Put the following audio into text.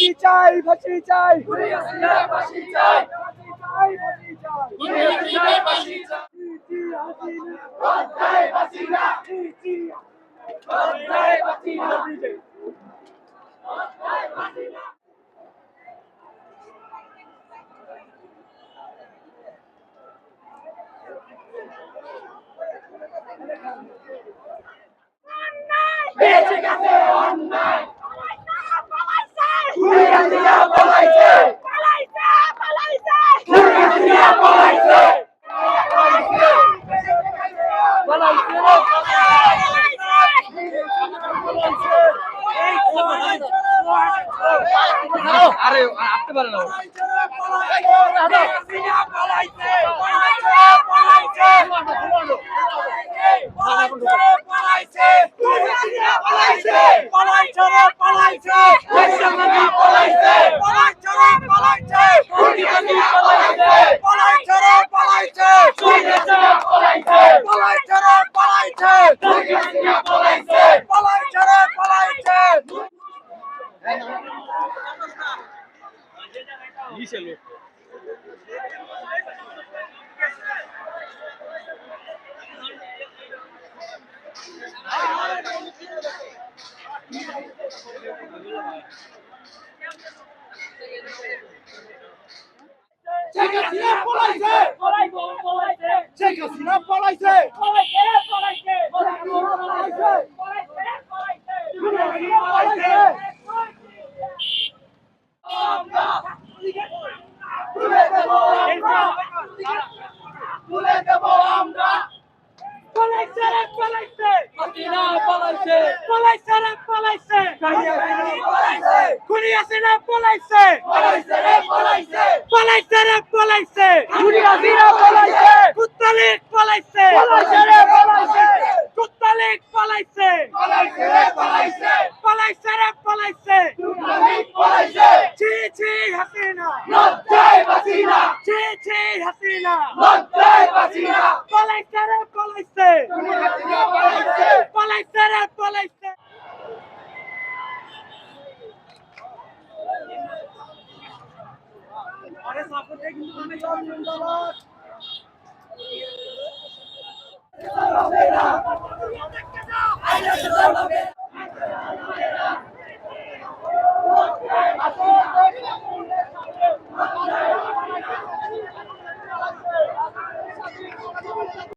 ফাঁসি চাই ফাঁসি চাই। ফাঁসি চাই ফাঁসি চাই বেঁচে গেছে অন্যায় ঘুরে হাসিনা পলাইছে ঘুরে হাসিনা পলাইছে আরে আসতে পারে না শেখ হাসিনা পলাইছে। শেখ হাসিনা পলাইছে তুলে দেব আমরা পলাইছে রে পলাইছে। হাসিনা পলাইছে। পলাইছে রে পলাইছে। পলাইছে। খুনি হাসিনা পলাইছে। পলাইছে রে পলাইছে। পলাইছে রে পলাইছে। খুনি হাসিনা পলাইছে। কুত্তালিক পলাইছে। পলাইছে রে পলাইছে। কুত্তালিক পলাইছে। পলাইছে রে পলাইছে। পলাইছে রে পলাইছে। তুলালিক পলাইছে। ছি ছি হাসিনা। লজ্জায় বাসিনা। ছি ছি হাসিনা। লজ্জায় বাসিনা। পলাইছে রে পালাইছে। পালাইছে রে পালাইছে। আরে সাপোর্ট কিন্তু আমি জিন্দাবাদ। জিন্দাবাদ আইলা জিন্দাবাদ